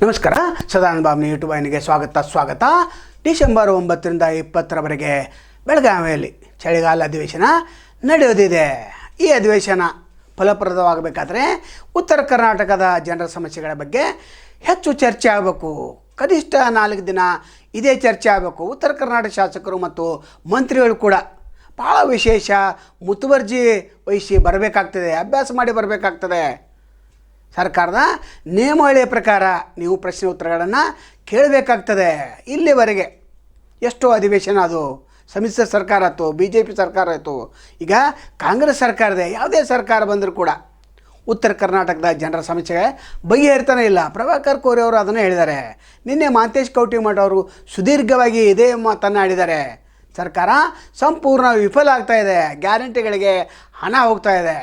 ನಮಸ್ಕಾರ. ಸದಾನಂದ ಬಾಬ್ನಿ ಯೂಟ್ಯೂಬ್ ವಾಹಿನಿಗೆ ಸ್ವಾಗತ ಸ್ವಾಗತ. ಡಿಸೆಂಬರ್ ಒಂಬತ್ತರಿಂದ ಇಪ್ಪತ್ತರವರೆಗೆ ಬೆಳಗಾವಿಯಲ್ಲಿ ಚಳಿಗಾಲ ಅಧಿವೇಶನ ನಡೆಯೋದಿದೆ ಈ ಅಧಿವೇಶನ ಫಲಪ್ರದವಾಗಬೇಕಾದ್ರೆ ಉತ್ತರ ಕರ್ನಾಟಕದ ಜನರ ಸಮಸ್ಯೆಗಳ ಬಗ್ಗೆ ಹೆಚ್ಚು ಚರ್ಚೆ ಆಗಬೇಕು. ಕನಿಷ್ಠ ನಾಲ್ಕು ದಿನ ಇದೇ ಚರ್ಚೆ ಆಗಬೇಕು. ಉತ್ತರ ಕರ್ನಾಟಕ ಶಾಸಕರು ಮತ್ತು ಮಂತ್ರಿಗಳು ಕೂಡ ಭಾಳ ವಿಶೇಷ ಮುತುವರ್ಜಿ ವಹಿಸಿ ಬರಬೇಕಾಗ್ತದೆ, ಅಭ್ಯಾಸ ಮಾಡಿ ಬರಬೇಕಾಗ್ತದೆ. ಸರ್ಕಾರದ ನಿಯಮಾವಳಿಯ ಪ್ರಕಾರ ನೀವು ಪ್ರಶ್ನೆ ಉತ್ತರಗಳನ್ನು ಕೇಳಬೇಕಾಗ್ತದೆ. ಇಲ್ಲಿವರೆಗೆ ಎಷ್ಟೋ ಅಧಿವೇಶನ ಅದು, ಸಮ್ಮಿಶ್ರ ಸರ್ಕಾರ ಆಯಿತು ಬಿ ಜೆ ಪಿ ಸರ್ಕಾರ ಆಯಿತು, ಈಗ ಕಾಂಗ್ರೆಸ್ ಸರ್ಕಾರದ ಯಾವುದೇ ಸರ್ಕಾರ ಬಂದರೂ ಕೂಡ ಉತ್ತರ ಕರ್ನಾಟಕದ ಜನರ ಸಮಸ್ಯೆ ಬಗೆಹರಿತಾನೆ ಇಲ್ಲ. ಪ್ರಭಾಕರ್ ಕೋರಿ ಅವರು ಅದನ್ನು ಹೇಳಿದ್ದಾರೆ. ನಿನ್ನೆ ಮಾಂತೇಶ್ ಕೌಟಿಮಠ ಅವರು ಸುದೀರ್ಘವಾಗಿ ಇದೇ ಮಾತನ್ನು ಆಡಿದ್ದಾರೆ ಸರ್ಕಾರ ಸಂಪೂರ್ಣ ವಿಫಲ ಆಗ್ತಾ ಇದೆ. ಗ್ಯಾರಂಟಿಗಳಿಗೆ ಹಣ ಹೋಗ್ತಾ ಇದೆ.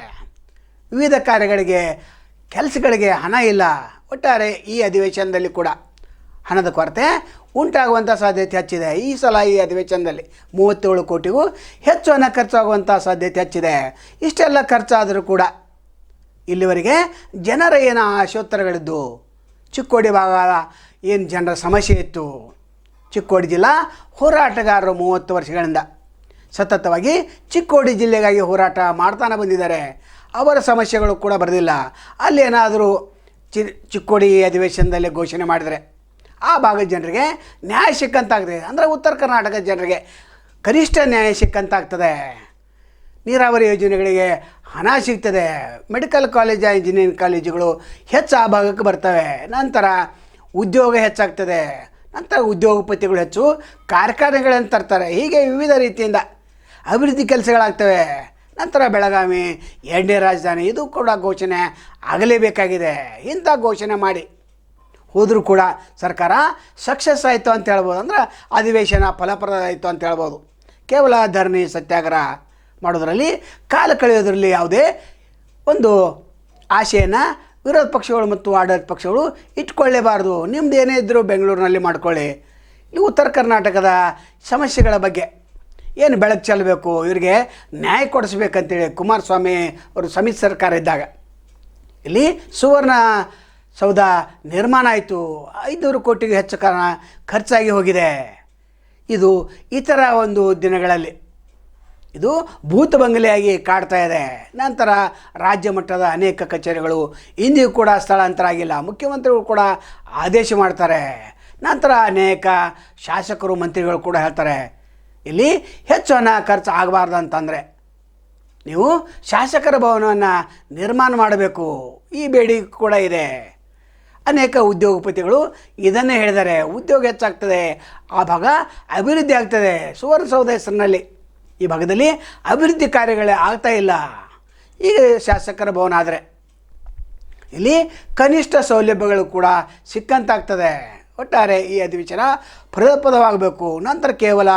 ವಿವಿಧ ಕಾರ್ಯಗಳಿಗೆ ಕೆಲಸಗಳಿಗೆ ಹಣ ಇಲ್ಲ, ಒಟ್ಟಾರೆ ಈ ಅಧಿವೇಶನದಲ್ಲಿ ಕೂಡ ಹಣದ ಕೊರತೆ ಉಂಟಾಗುವಂಥ ಸಾಧ್ಯತೆ ಹೆಚ್ಚಿದೆ. ಈ ಸಲ ಈ ಅಧಿವೇಶನದಲ್ಲಿ ಮೂವತ್ತೇಳು ಕೋಟಿಗೂ ಹೆಚ್ಚು ಹಣ ಖರ್ಚಾಗುವಂಥ ಸಾಧ್ಯತೆ ಹೆಚ್ಚಿದೆ. ಇಷ್ಟೆಲ್ಲ ಖರ್ಚಾದರೂ ಕೂಡ ಇಲ್ಲಿವರೆಗೆ ಜನರ ಏನು ಆಶೋತ್ತರಗಳಿದ್ದು? ಚಿಕ್ಕೋಡಿ ಭಾಗ ಏನು ಜನರ ಸಮಸ್ಯೆ ಇತ್ತು? ಚಿಕ್ಕೋಡಿ ಜಿಲ್ಲಾ ಹೋರಾಟಗಾರರು ಮೂವತ್ತು ವರ್ಷಗಳಿಂದ ಸತತವಾಗಿ ಚಿಕ್ಕೋಡಿ ಜಿಲ್ಲೆಗಾಗಿ ಹೋರಾಟ ಮಾಡ್ತಾನೆ ಬಂದಿದ್ದಾರೆ. ಅವರ ಸಮಸ್ಯೆಗಳು ಕೂಡ ಬರೆದಿಲ್ಲ ಅಲ್ಲೇನಾದರೂ ಚಿ, ಚಿಕ್ಕೋಡಿ ಅಧಿವೇಶನದಲ್ಲಿ ಘೋಷಣೆ ಮಾಡಿದರೆ, ಆ ಭಾಗದ ಜನರಿಗೆ ನ್ಯಾಯ ಸಿಕ್ಕಂತಾಗ್ತದೆ. ಅಂದರೆ ಉತ್ತರ ಕರ್ನಾಟಕದ ಜನರಿಗೆ ಕನಿಷ್ಠ ನ್ಯಾಯ ಸಿಕ್ಕಂತಾಗ್ತದೆ. ನೀರಾವರಿ ಯೋಜನೆಗಳಿಗೆ ಹಣ ಸಿಗ್ತದೆ. ಮೆಡಿಕಲ್ ಕಾಲೇಜ್, ಇಂಜಿನಿಯರಿಂಗ್ ಕಾಲೇಜುಗಳು ಹೆಚ್ಚು ಆ ಭಾಗಕ್ಕೆ ಬರ್ತವೆ. ನಂತರ ಉದ್ಯೋಗ ಹೆಚ್ಚಾಗ್ತದೆ. ನಂತರ ಉದ್ಯೋಗಪತಿಗಳು ಹೆಚ್ಚು ಕಾರ್ಖಾನೆಗಳನ್ನು ತರ್ತಾರೆ. ಹೀಗೆ ವಿವಿಧ ರೀತಿಯಿಂದ ಅಭಿವೃದ್ಧಿ ಕೆಲಸಗಳಾಗ್ತವೆ. ನಂತರ ಬೆಳಗಾವಿ ಎರಡನೇ ರಾಜಧಾನಿ, ಇದು ಕೂಡ ಘೋಷಣೆ ಆಗಲೇಬೇಕಾಗಿದೆ. ಇಂಥ ಘೋಷಣೆ ಮಾಡಿ. ಹೋದರೂ ಕೂಡ ಸರ್ಕಾರ ಸಕ್ಸಸ್ ಆಯಿತು ಅಂತ ಹೇಳ್ಬೋದು. ಅಂದ್ರೆ ಅಧಿವೇಶನ ಫಲಪ್ರದ ಆಯಿತು ಅಂತ ಹೇಳ್ಬೋದು. ಕೇವಲ ಧರಣಿ ಸತ್ಯಾಗ್ರಹ ಮಾಡೋದರಲ್ಲಿ ಕಾಲ ಕಳೆಯೋದರಲ್ಲಿ ಯಾವುದೇ ಒಂದು ಆಶೆಯನ್ನು ವಿರೋಧ ಪಕ್ಷಗಳು ಮತ್ತು ಆಡಳಿತ ಪಕ್ಷಗಳು ಇಟ್ಕೊಳ್ಳೇಬಾರ್ದು. ನಿಮ್ದು ಏನೇ ಇದ್ದರೂ ಬೆಂಗಳೂರಿನಲ್ಲಿ ಮಾಡ್ಕೊಳ್ಳಿ. ಈ ಉತ್ತರ ಕರ್ನಾಟಕದ ಸಮಸ್ಯೆಗಳ ಬಗ್ಗೆ. ಏನು ಬೆಳಕು ಚೆಲ್ಲಬೇಕು ಇವರಿಗೆ ನ್ಯಾಯ ಕೊಡಿಸ್ಬೇಕಂತೇಳಿ ಕುಮಾರಸ್ವಾಮಿ ಅವರು ಸಮಿತಿ ಸರ್ಕಾರ ಇದ್ದಾಗ. ಇಲ್ಲಿ ಸುವರ್ಣ ಸೌಧ ನಿರ್ಮಾಣ ಆಯಿತು. ಐದುನೂರು ಕೋಟಿಗೂ ಹೆಚ್ಚು ಕಾರಣ ಖರ್ಚಾಗಿ ಹೋಗಿದೆ. ಇದು ಇತರ ಒಂದು ದಿನಗಳಲ್ಲಿ. ಇದು ಭೂತ ಬಂಗಲೆಯಾಗಿ ಕಾಡ್ತಾ ಇದೆ. ನಂತರ ರಾಜ್ಯ ಮಟ್ಟದ ಅನೇಕ ಕಚೇರಿಗಳು ಇಂದಿಗೂ ಕೂಡ ಸ್ಥಳಾಂತರ ಆಗಿಲ್ಲ. ಮುಖ್ಯಮಂತ್ರಿಗಳು ಕೂಡ ಆದೇಶ ಮಾಡ್ತಾರೆ. ನಂತರ ಅನೇಕ ಶಾಸಕರು, ಮಂತ್ರಿಗಳು ಕೂಡ ಹೇಳ್ತಾರೆ. ಇಲ್ಲಿ ಹೆಚ್ಚು ಹಣ ಖರ್ಚು ಆಗಬಾರ್ದು ಅಂತಂದರೆ ನೀವು ಶಾಸಕರ ಭವನವನ್ನು ನಿರ್ಮಾಣ ಮಾಡಬೇಕು. ಈ ಬೇಡಿಕೆ ಕೂಡ ಇದೆ. ಅನೇಕ ಉದ್ಯೋಗಪತಿಗಳು ಇದನ್ನೇ ಹೇಳಿದ್ದಾರೆ. ಉದ್ಯೋಗ ಹೆಚ್ಚಾಗ್ತದೆ. ಆ ಭಾಗ ಅಭಿವೃದ್ಧಿ ಆಗ್ತದೆ. ಸುವರ್ಣಸೌಧ ಹೆಸರಿನಲ್ಲಿ ಈ ಭಾಗದಲ್ಲಿ ಅಭಿವೃದ್ಧಿ ಕಾರ್ಯಗಳೇ ಆಗ್ತಾ ಇಲ್ಲ. ಈಗ ಶಾಸಕರ ಭವನ ಆದರೆ ಇಲ್ಲಿ ಕನಿಷ್ಠ ಸೌಲಭ್ಯಗಳು ಕೂಡ ಸಿಕ್ಕಂತಾಗ್ತದೆ. ಒಟ್ಟಾರೆ ಈ ಅಧಿವೇಶನ ಫಲಪ್ರದವಾಗಬೇಕು. ನಂತರ ಕೇವಲ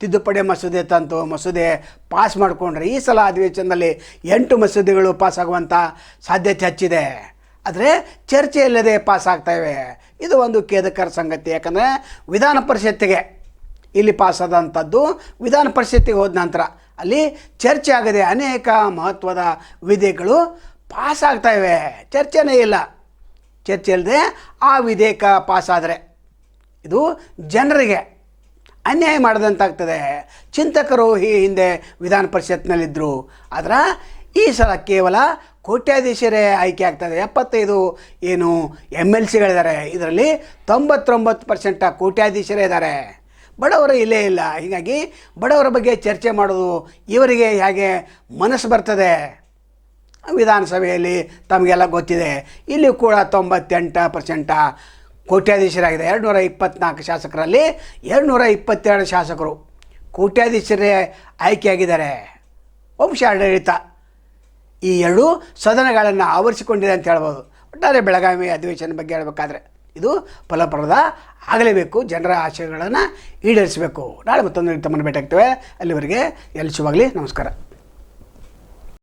ತಿದ್ದುಪಡಿ ಮಸೂದೆ ತಂತು, ಮಸೂದೆ ಪಾಸ್ ಮಾಡಿಕೊಂಡ್ರೆ ಈ ಸಲ ಅಧಿವೇಶನದಲ್ಲಿ ಎಂಟು ಮಸೂದೆಗಳು ಪಾಸಾಗುವಂಥ ಸಾಧ್ಯತೆ ಹೆಚ್ಚಿದೆ. ಆದರೆ ಚರ್ಚೆ ಇಲ್ಲದೆ ಪಾಸ್ ಆಗ್ತಾಯಿವೆ ಇದು ಒಂದು ಖೇದಕರ ಸಂಗತಿ. ಯಾಕಂದರೆ ವಿಧಾನ ಪರಿಷತ್ತಿಗೆ ಇಲ್ಲಿ ಪಾಸಾದಂಥದ್ದು ವಿಧಾನ ಪರಿಷತ್ತಿಗೆ ಹೋದ ನಂತರ ಅಲ್ಲಿ ಚರ್ಚೆ ಆಗದೆ ಅನೇಕ ಮಹತ್ವದ ವಿಧಿಗಳು ಪಾಸ್ ಆಗ್ತಾ ಇವೆ. ಚರ್ಚೆನೇ ಇಲ್ಲ. ಚರ್ಚೆ ಇಲ್ಲದೆ ಆ ವಿಧೇಯಕ ಪಾಸಾದರೆ ಇದು ಜನರಿಗೆ ಅನ್ಯಾಯ ಮಾಡಿದಂತಾಗ್ತದೆ. ಚಿಂತಕರು ಈ ಹಿಂದೆ ವಿಧಾನ ಪರಿಷತ್ನಲ್ಲಿದ್ದರು ಆದರೆ ಈ ಸಲ ಕೇವಲ ಕೋಟ್ಯಾಧೀಶರೇ ಆಯ್ಕೆ ಆಗ್ತದೆ. ಎಪ್ಪತ್ತೈದು ಏನು ಎಂ ಎಲ್ ಸಿಗಳಿದ್ದಾರೆ ಇದರಲ್ಲಿ ತೊಂಬತ್ತೊಂಬತ್ತು ಪರ್ಸೆಂಟ ಕೋಟ್ಯಾಧೀಶರೇ ಇದ್ದಾರೆ. ಬಡವರು ಇಲ್ಲೇ ಇಲ್ಲ. ಹೀಗಾಗಿ ಬಡವರ ಬಗ್ಗೆ ಚರ್ಚೆ ಮಾಡೋದು ಇವರಿಗೆ ಹೇಗೆ ಮನಸ್ಸು ಬರ್ತದೆ? ವಿಧಾನಸಭೆಯಲ್ಲಿ ತಮಗೆಲ್ಲ ಗೊತ್ತಿದೆ. ಇಲ್ಲಿ ಕೂಡ ತೊಂಬತ್ತೆಂಟು ಪರ್ಸೆಂಟ ಕೋಟ್ಯಾಧೀಶರಾಗಿದೆ. ಎರಡುನೂರ ಇಪ್ಪತ್ನಾಲ್ಕು ಶಾಸಕರಲ್ಲಿ ಎರಡುನೂರ ಇಪ್ಪತ್ತೆರಡು ಶಾಸಕರು ಕೋಟ್ಯಾಧೀಶರೇ ಆಯ್ಕೆಯಾಗಿದ್ದಾರೆ. ವಂಶ ಆಡಳಿತ ಈ ಎರಡು ಸದನಗಳನ್ನು ಆವರಿಸಿಕೊಂಡಿದೆ ಅಂತ ಹೇಳ್ಬೋದು. ಒಟ್ಟಾರೆ ಬೆಳಗಾವಿ ಅಧಿವೇಶನ ಬಗ್ಗೆ ಹೇಳಬೇಕಾದ್ರೆ ಇದು ಫಲಪ್ರದ ಆಗಲೇಬೇಕು. ಜನರ ಆಶಯಗಳನ್ನು ಈಡೇರಿಸಬೇಕು. ನಾಳೆ ಮತ್ತೊಂದು ತಮ್ಮನ್ನು ಭೇಟಿಯಾಗ್ತೇವೆ. ಅಲ್ಲಿವರೆಗೆ ಎಲ್ಲಿ ಶುಭಾಗಲಿ ನಮಸ್ಕಾರ.